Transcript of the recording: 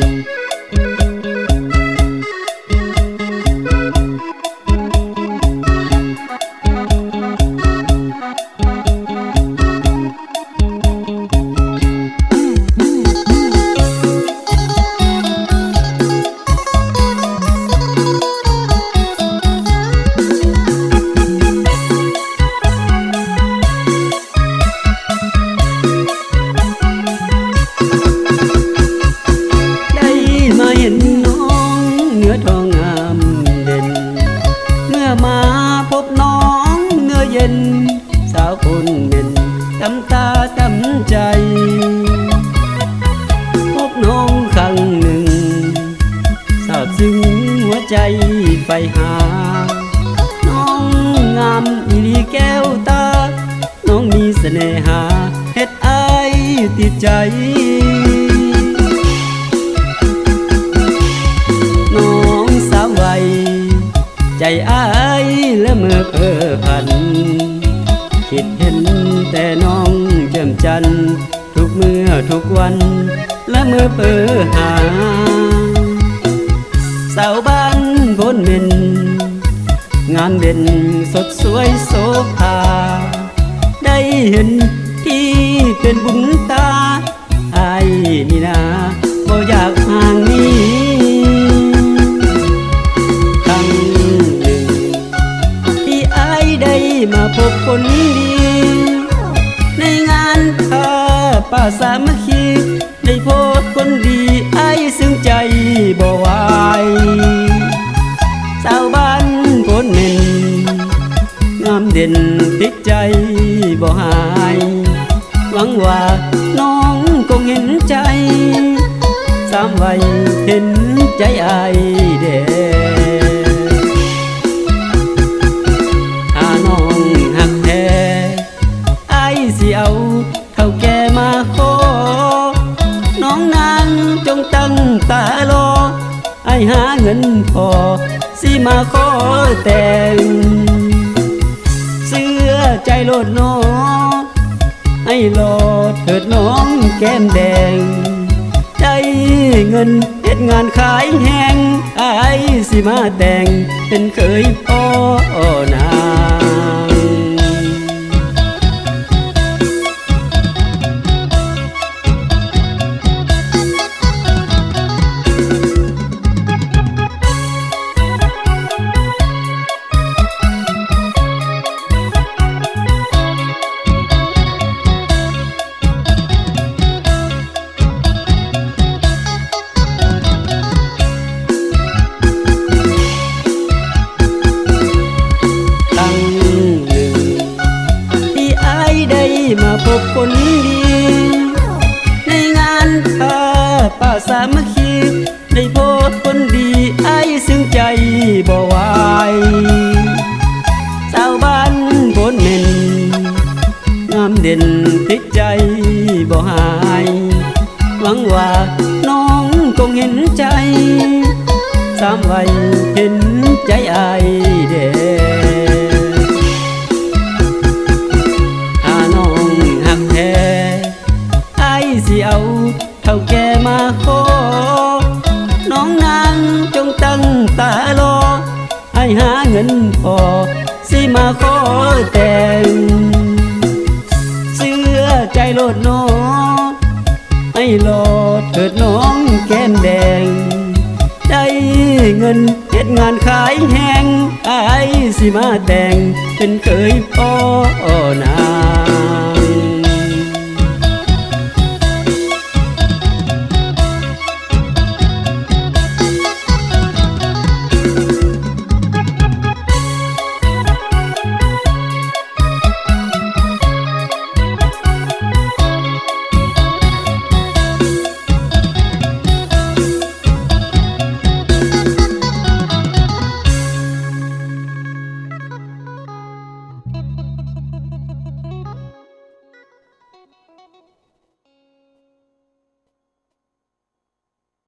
ได้ ไปหา น้องงามอีลีแก้วตา น้องมีเสน่หาเฮ็ดอายติดใจ น้องสาววัยใจอายและเมื่อเพ้อพัน คิดเห็นแต่น้องเจิมจันทร์ทุกเมื่อทุกวันและเมื่อเพ้อหาานเด่นสดสวยโสภา ได้เห็นที่เป็นบุญตาไอายนี่นาบ่อยากห่างนี้ครั้งหนึ่ง ที่อได้มาพบคนดี ในงานข้าป่าสามัคคี ได้พบคนดีไอายซึ้งใจายหวังว่าน้องคงเห็นใจ สามวัยเห็นใจอายเด้ถ้าน้องหักแท้อายสิเอาเท่าแกมาขอน้องนางจงตั้งตารอไอหาเงินพอสิมาขอแต่ง โลดเถิดน้องแก้มแดง ได้เงินเฮ็ดงานขายแห้งอายสิมาแต่งเป็นเคยพ่อนา มาพบคนดี ในงานข้าป่าสามัคคีได้พบคนดีไอายซึ้งใจบ่ไหวสาวบ้านโพนเมนงามเด่นติดใจบ่หาย หวังว่าน้องคงเห็นใจ สามวัยเห็นใจไอายเด้ถ้ เอาเท่าแกมาขอ น้องนางจงตั้งตารอ ให้หาเงินพอ สิมาขอแต่งเสื้อใจโลดน้อให้โลดเถิดน้องแก้มแดง ได้เงินเฮ็ดงานขายแห้งอสิมาแต่งเป็นเคยพ่อนา